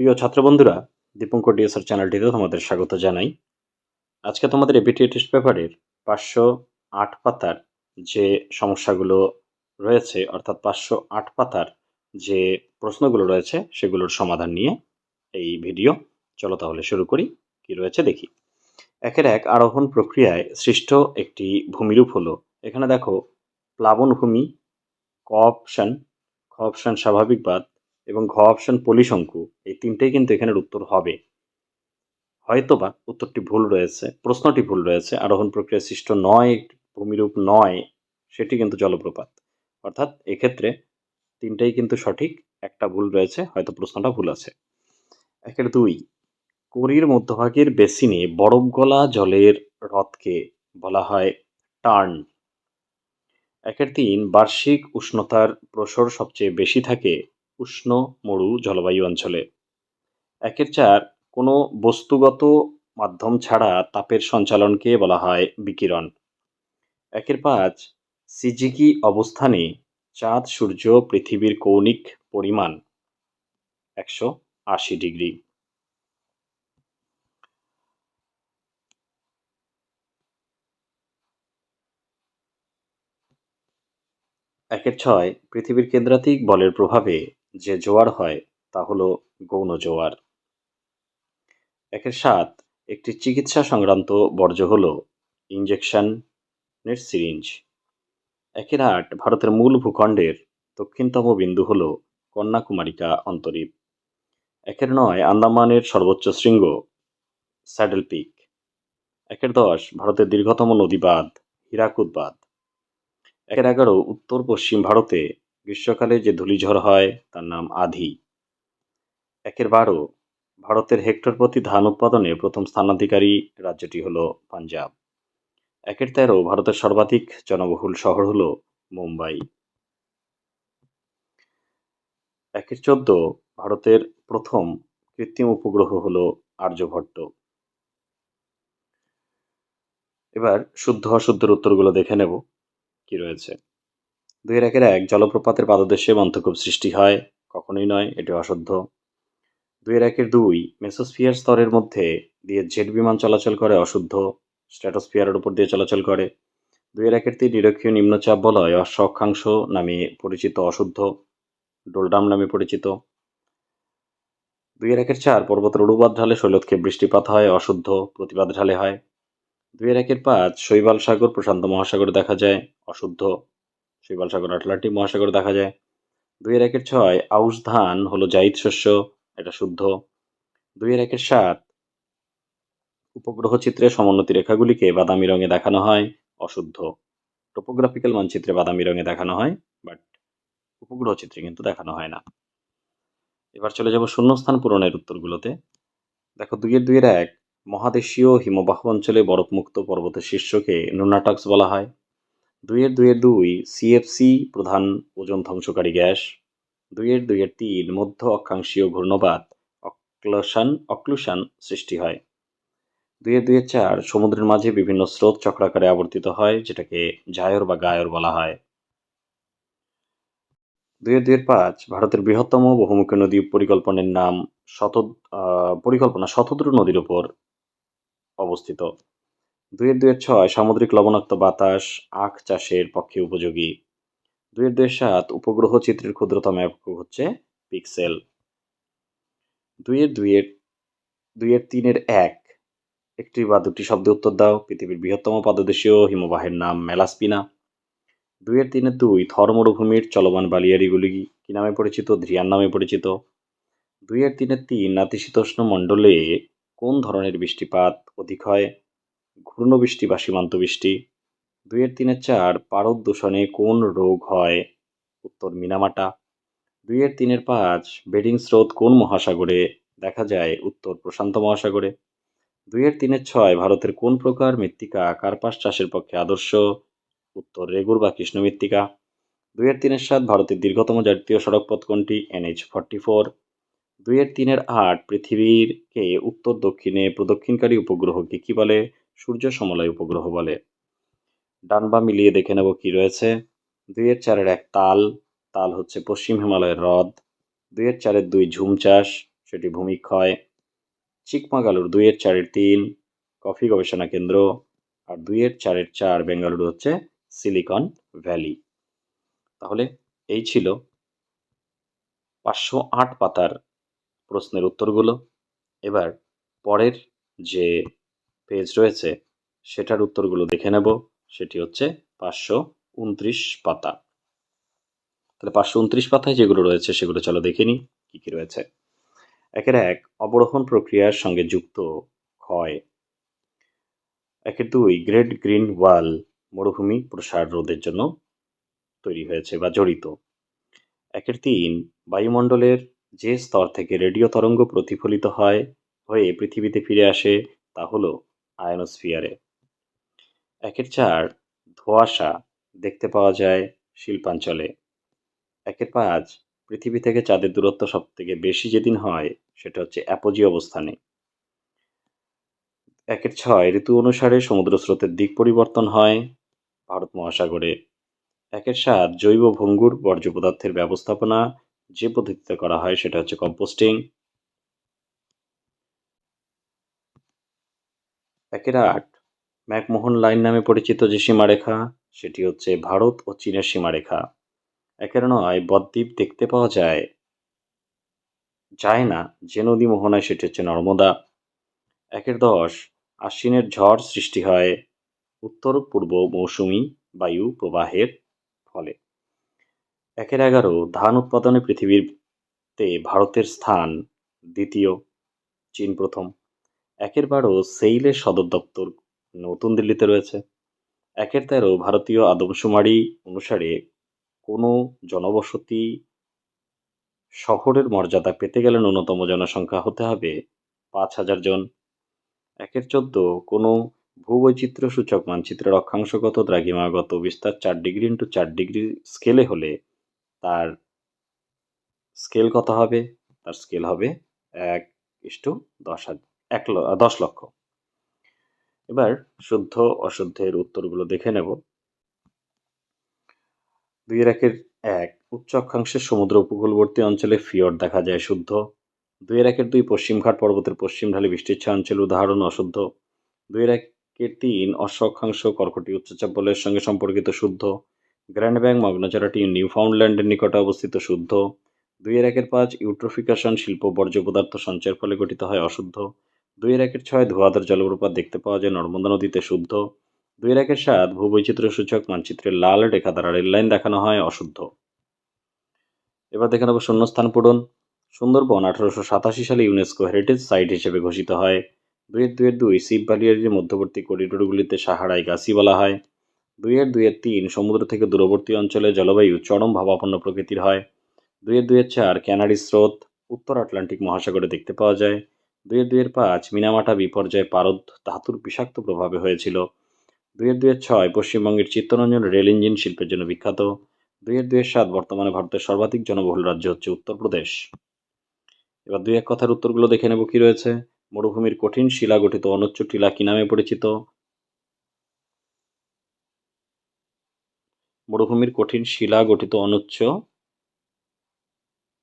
প্রিয় ছাত্র বন্ধুরা দীপঙ্কর ডিএসআর চ্যানেলটিতে তোমাদের স্বাগত জানাই। আজকে তোমাদের এবিটি টেস্ট পেপারের পাঁচশো আট পাতার যে সমস্যাগুলো রয়েছে, অর্থাৎ পাঁচশো আট পাতার যে প্রশ্নগুলো রয়েছে, সেগুলোর সমাধান নিয়ে এই ভিডিও। চলো তাহলে শুরু করি। কি রয়েছে দেখি। একের এক আরোহণ প্রক্রিয়ায় সৃষ্ট একটি ভূমিরূপ হলো। এখানে দেখো, প্লাবনভূমি, ক অপশান খ অপশান স্বাভাবিকবাদ এবং ঘ অপশন পলিশঙ্কু, এই তিনটেই কিন্তু এখানের উত্তর হবে। হয়তোবা উত্তরটি ভুল রয়েছে, প্রশ্নটি ভুল রয়েছে, আরোহণ প্রক্রিয়া সৃষ্ট নয়, ভূমিরূপ নয়, সেটি কিন্তু জলপ্রপাত। অর্থাৎ এক্ষেত্রে তিনটাই কিন্তু সঠিক, একটা ভুল রয়েছে, হয়তো প্রশ্নটা ভুল আছে। একের দুই করির মধ্যভাগের বেসিনে বরফ গলা জলের হ্রদকে বলা হয় টার্ন। একের তিন, বার্ষিক উষ্ণতার প্রসর সবচেয়ে বেশি থাকে উষ্ণ মরু জলবায়ু অঞ্চলে। একের চার, কোনো বস্তুগত মাধ্যম ছাড়া তাপের সঞ্চালনকে বলা হয় বিকিরণ। একের পাঁচ সিজিকি অবস্থানে চাঁদ, সূর্য, পৃথিবীর কৌণিক পরিমাণ একশো আশি ডিগ্রি। একের ছয়, পৃথিবীর কেন্দ্রাতিক বলের প্রভাবে যে জোয়ার হয়, তা হলো গৌণ জোয়ার। একের সাত, একটি চিকিৎসা সংক্রান্ত বর্জ্য হল ইঞ্জেকশনের সিরিঞ্জ একের আট, ভারতের মূল ভূখণ্ডের দক্ষিণতম বিন্দু হল কন্যাকুমারিকা অন্তরীপ। একের নয়, আন্দামানের সর্বোচ্চ শৃঙ্গ স্যাডেল পিক একের দশ, ভারতের দীর্ঘতম নদী বাঁধ হীরাকুদ বাঁধ একের এগারো উত্তর পশ্চিম ভারতে গ্রীষ্মকালে যে ধূলিঝড় হয়, তার নাম আধি। একের বারো, ভারতের হেক্টর প্রতি ধান উৎপাদনে প্রথম স্থানাধিকারী রাজ্যটি হল পাঞ্জাব। একের তেরো, ভারতের সর্বাধিক জনবহুল শহর হল মুম্বাই। একের চোদ্দ, ভারতের প্রথম কৃত্রিম উপগ্রহ হল আর্যভট্ট। এবার শুদ্ধ অশুদ্ধের উত্তরগুলো দেখে নেব, কি রয়েছে। দুইয়ের একের এক জলপ্রপাতের পাদদেশে মন্তকূপ সৃষ্টি হয়, কখনোই নয় এটি অশুদ্ধ দুই একের দুই মেসোস্ফিয়ার স্তরের মধ্যে দিয়ে জেট বিমান চলাচল করে অশুদ্ধ, স্ট্র্যাটোস্ফিয়ারের উপর দিয়ে চলাচল করে। দুই একের তিন নিরক্ষীয় নিম্নচাপ বলয় অক্ষাংশ নামে পরিচিত অশুদ্ধ, ডোলডাম নামে পরিচিত। দুই একের চার পর্বতের অণুবাদ ঢালে শৈলতকে বৃষ্টিপাত হয়, অশুদ্ধ, প্রতিবাদ ঢালে হয়। দুই একের পাঁচ শৈবাল সাগর প্রশান্ত মহাসাগর দেখা যায়, অশুদ্ধ। শৈবাল সাগর আটলান্টিক মহাসাগরে দেখা যায়। দুইয়ের একের ছয় আউশ ধান হলো জাইদ শস্য, এটা শুদ্ধ। দুইয়ের একের সাত উপগ্রহ চিত্রে সমোন্নতি রেখাগুলিকে বাদামি রঙে দেখানো হয়, অশুদ্ধ। টোপোগ্রাফিক্যাল মানচিত্রে বাদামি রঙে দেখানো হয় বাট উপগ্রহ চিত্রে কিন্তু দেখানো হয় না। এবার চলে যাব শূন্যস্থান পূরণের উত্তরগুলোতে। দেখো দুইয়ের দুইয়ের এক মহাদেশীয় হিমবাহ অঞ্চলে বরফমুক্ত পর্বতের শীর্ষকে নুনাটক্স বলা হয়। দুইয়ের দুইয়ের দুই সিএফসি প্রধান ওজন ধ্বংসকারী গ্যাস। দুইয়ের দুইয়ের তিন, মধ্য অক্ষাংশীয় ঘূর্ণবাদ অক্লসান অক্লুসান সৃষ্টি হয়। দুইয়ের দুইয়ের চার, সমুদ্রের মাঝে বিভিন্ন স্রোত চক্রাকারে আবর্তিত হয়, যেটাকে জায়র বা গায়র বলা হয়। দুইয়ের দুইয়ের পাঁচ, ভারতের বৃহত্তম বহুমুখী নদী পরিকল্পনার নাম শত পরিকল্পনা শতদ্রু নদীর উপর অবস্থিত। দুইয়ের দুয়ের ছয় সামুদ্রিক লবণাক্ত বাতাস আখ চাষের পক্ষে উপযোগী। দুইয়ের দুয়ের সাত উপগ্রহ চিত্রের ক্ষুদ্রতম একক হচ্ছে পিক্সেল। দুইয়ের দুইয়ের দুইয়ের তিনের এক একটি বা দুটি শব্দ উত্তর দাও, পৃথিবীর বৃহত্তম পাদদেশীয় হিমবাহের নাম মেলাসপিনা। দুইয়ের তিনের দুই থর মরুভূমির চলমান বালিয়ারিগুলি কি নামে পরিচিত ধ্রিয়ান নামে পরিচিত? দুইয়ের তিনের তিন নাতিশীতোষ্ণ মণ্ডলে কোন ধরনের বৃষ্টিপাত অধিক হয়? ঘূর্ণবৃষ্টি বা সীমান্ত বৃষ্টি। দুইয়ের তিনের চার পারদ দূষণে কোন রোগ হয়? উত্তর, মিনামাটা। দুইয়ের তিনের পাঁচ বেডিং স্রোত কোন মহাসাগরে? দেখা যায় উত্তর, প্রশান্ত মহাসাগরে। দুইয়ের তিনের ছয় ভারতের কোন প্রকার মৃত্তিকা কার্পাস চাষের পক্ষে আদর্শ? উত্তর, রেগুর বা কৃষ্ণ মৃত্তিকা দুইয়ের তিনের সাত ভারতের দীর্ঘতম জাতীয় সড়কপথ কোনটি? NH forty four. দুইয়ের তিনের আট পৃথিবীরকে উত্তর, দক্ষিণে প্রদক্ষিণকারী উপগ্রহকে কী বলে? সূর্য সমলয় উপগ্রহ বলে। ডান বা মিলিয়ে দেখে নেব কি রয়েছে। দুইয়ের চারের এক তাল তাল হচ্ছে পশ্চিম হিমালয়ের হ্রদ। দুইয়ের চারের দুই ঝুম চাষ, সেটি ভূমিক্ষয় চিকমাগালুর দুইয়ের চারের তিন, কফি গবেষণা কেন্দ্র। আর দুইয়ের চারের চার বেঙ্গালুরু হচ্ছে সিলিকন ভ্যালি। তাহলে এই ছিল পাঁচশো আট পাতার প্রশ্নের উত্তরগুলো। এবার পরের যে পেজ রয়েছে, সেটার উত্তরগুলো দেখে নেব। সেটি হচ্ছে পাঁচশো উনত্রিশ পাতা। তাহলে পাঁচশো উনত্রিশ পাতায় যেগুলো রয়েছে সেগুলো চলো দেখে নিই, কী কী রয়েছে। একের এক, অবরোহণ প্রক্রিয়ার সঙ্গে যুক্ত ক্ষয়। একের দুই, গ্রেট গ্রিন ওয়াল, মরুভূমি প্রসার রোধের জন্য তৈরি হয়েছে বা জড়িত। একের তিন, বায়ুমণ্ডলের যে স্তর থেকে রেডিও তরঙ্গ প্রতিফলিত হয়, হয়ে পৃথিবীতে ফিরে আসে, তা হলো আয়নোস্ফিয়ারে। একের চার ধোঁয়াশা দেখতে পাওয়া যায় শিল্পাঞ্চলে। একের পাঁচ পৃথিবী থেকে চাঁদের দূরত্ব সব থেকে বেশি যেদিন হয় সেটা হচ্ছে অ্যাপোজি অবস্থানে। একের ছয় ঋতু অনুসারে সমুদ্র স্রোতের দিক পরিবর্তন হয় ভারত মহাসাগরে। একের সাত জৈব ভঙ্গুর বর্জ্য পদার্থের ব্যবস্থাপনা যে পদ্ধতিতে করা হয় সেটা হচ্ছে কম্পোস্টিং। একের আট। ম্যাকমোহন লাইন নামে পরিচিত যে সীমারেখা, সেটি হচ্ছে ভারত ও চীনের সীমারেখা। একের নয়, বদ্বীপ দেখতে পাওয়া যায়। যায় না, যে নদী মোহনায় সেটি হচ্ছে নর্মদা। একের দশ, আশ্বিনের ঝড় সৃষ্টি হয় উত্তর পূর্ব মৌসুমি বায়ু প্রবাহের ফলে। একের এগারো, ধান উৎপাদনে পৃথিবীতে ভারতের স্থান দ্বিতীয়, চীন প্রথম। একের বারো সেইলের সদর দপ্তর নতুন দিল্লিতে রয়েছে। একের তেরো ভারতীয় আদমশুমারি অনুসারে কোনো জনবসতি শহরের মর্যাদা পেতে গেলে ন্যূনতম জনসংখ্যা হতে হবে পাঁচ হাজার জন। একের চোদ্দ কোনো ভূবৈচিত্র্য সূচক মানচিত্রের অক্ষাংশগত দ্রাঘিমাগত বিস্তার চার ডিগ্রি ইন্টু চার ডিগ্রি স্কেলে হলে তার স্কেল কত হবে? তার স্কেল হবে এক ইস্টু দশ হাজার। এক দশ লক্ষ। এবার শুদ্ধ অশুদ্ধের উত্তরগুলো দেখে নেব। দুই একের এক, উচ্চ অক্ষাংশের সমুদ্র উপকূলবর্তী অঞ্চলে ফিয়র দেখা যায় শুদ্ধ। দুই একের দুই পশ্চিমঘাট পর্বতের পশ্চিম ঢালে বৃষ্টির অঞ্চল উদাহরণ অশুদ্ধ। দুই একের তিন, অশ্ব অক্ষাংশ কর্কটি উচ্চচাপ বলের সঙ্গে সম্পর্কিত শুদ্ধ। গ্র্যান্ড ব্যাং মগ্নচারাটি নিউফাউন্ডল্যান্ডের নিকটে অবস্থিত শুদ্ধ। দুই একের পাঁচ, ইউট্রোফিকেশন শিল্প বর্জ্য পদার্থ সঞ্চয়ের ফলে গঠিত হয় অশুদ্ধ। দুই একের ছয় ধোয়াদার জলপ্রপাত দেখতে পাওয়া যায় নর্মদা নদীতে শুদ্ধ। দুই একের সাত ভূবৈচিত্র্য সূচক মানচিত্রের লাল রেখা দ্বারা রেললাইন দেখানো হয় অশুদ্ধ। এবার দেখে নেব শূন্যস্থান পূরণ। সুন্দরবন আঠারোশো সাতাশি সালে ইউনেস্কো হেরিটেজ সাইট হিসেবে ঘোষিত হয়। দুইয়ের দুইয়ের দুই শিব বালিয়ারির মধ্যবর্তী করিডোরগুলিতে সাহারায় গাছি বলা হয়। দুইয়ের দুইয়ের তিন সমুদ্র থেকে দূরবর্তী অঞ্চলে জলবায়ু চরম ভাবাপন্ন প্রকৃতির হয়। দুইয়ের দুইয়ের চার ক্যানারি স্রোত, উত্তর আটলান্টিক মহাসাগরে দেখতে পাওয়া যায়। দুইয়ের দুয়ের পাঁচ মিনামাটা বিপর্যয় পারদ ধাতুর বিষাক্ত প্রভাবে হয়েছিল। দুইয়ের দুয়ের ছয় পশ্চিমবঙ্গের চিত্তরঞ্জন রেল ইঞ্জিন শিল্পের জন্য বিখ্যাত। দুইয়ের দুয়ের সাত বর্তমানে ভারতের সর্বাধিক জনবহুল রাজ্য হচ্ছে উত্তরপ্রদেশ। এবার দুই এক কথার উত্তরগুলো দেখে নেব কি রয়েছে। মরুভূমির কঠিন শিলা গঠিত অনুচ্চ টিলা কি নামে পরিচিত? মরুভূমির কঠিন শিলা গঠিত অনুচ্চ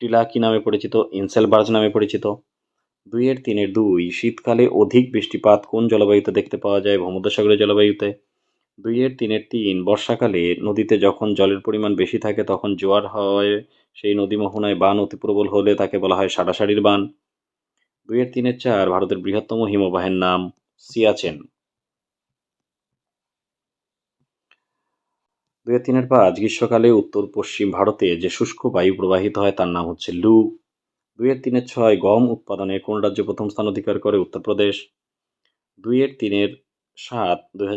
টিলা কি নামে পরিচিত? ইনসেলবার্জ নামে পরিচিত। দুইয়ের তিনের দুই। শীতকালে অধিক বৃষ্টিপাত কোন জলবায়ুতে দেখতে পাওয়া যায়? ভূমধ্যসাগরের জলবায়ুতে। দুইয়ের তিনের তিন। বর্ষাকালে নদীতে যখন জলের পরিমাণ বেশি থাকে, তখন জোয়ার হয়। সেই নদী মোহনায় বান অতি প্রবল হলে তাকে বলা হয় সাড়াসাড়ির বান। দুইয়ের তিনের চার ভারতের বৃহত্তম হিমবাহের নাম সিয়াচেন। দুই তিনের পাঁচ। গ্রীষ্মকালে উত্তর পশ্চিম ভারতে যে শুষ্ক বায়ু প্রবাহিত হয়, তার নাম হচ্ছে লু। দুইয়ের তিনের ছয় গম উৎপাদনে কোন রাজ্য প্রথম স্থান অধিকার করে? উত্তরপ্রদেশ। দুইয়ের তিনের সাত দুই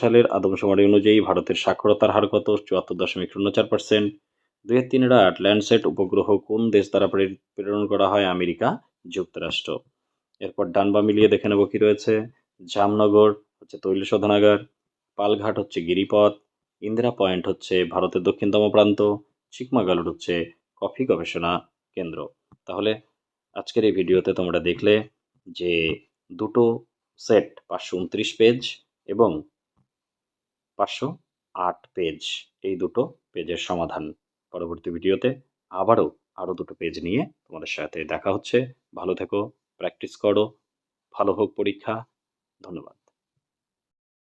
সালের আদমশুমারি অনুযায়ী ভারতের সাক্ষরতার হার কত? চুয়াত্তর দশমিক শূন্য চার পার্সেন্ট। দুইয়ের তিনের আট ল্যান্ডসেট উপগ্রহ কোন দেশ দ্বারা প্রেরণ করা হয়? আমেরিকা, যুক্তরাষ্ট্র। এরপর ডান বা মিলিয়ে দেখে নেব কি রয়েছে। জামনগর হচ্ছে তৈল শোধনাগার পালঘাট হচ্ছে গিরিপথ, ইন্দিরা পয়েন্ট হচ্ছে ভারতের দক্ষিণতম প্রান্ত, চিকমাগালুর হচ্ছে কফি গবেষণা কেন্দ্র। তাহলে আজকের এই ভিডিওতে তোমরা দেখলে যে দুটো সেট পাঁচশো উনত্রিশ পেজ এবং পাঁচশো আট পেজ এই দুটো পেজের সমাধান। পরবর্তী ভিডিওতে আবারও আরও দুটো পেজ নিয়ে তোমাদের সাথে দেখা হচ্ছে। ভালো থেকো, প্র্যাকটিস করো, ভালো হোক পরীক্ষা। ধন্যবাদ।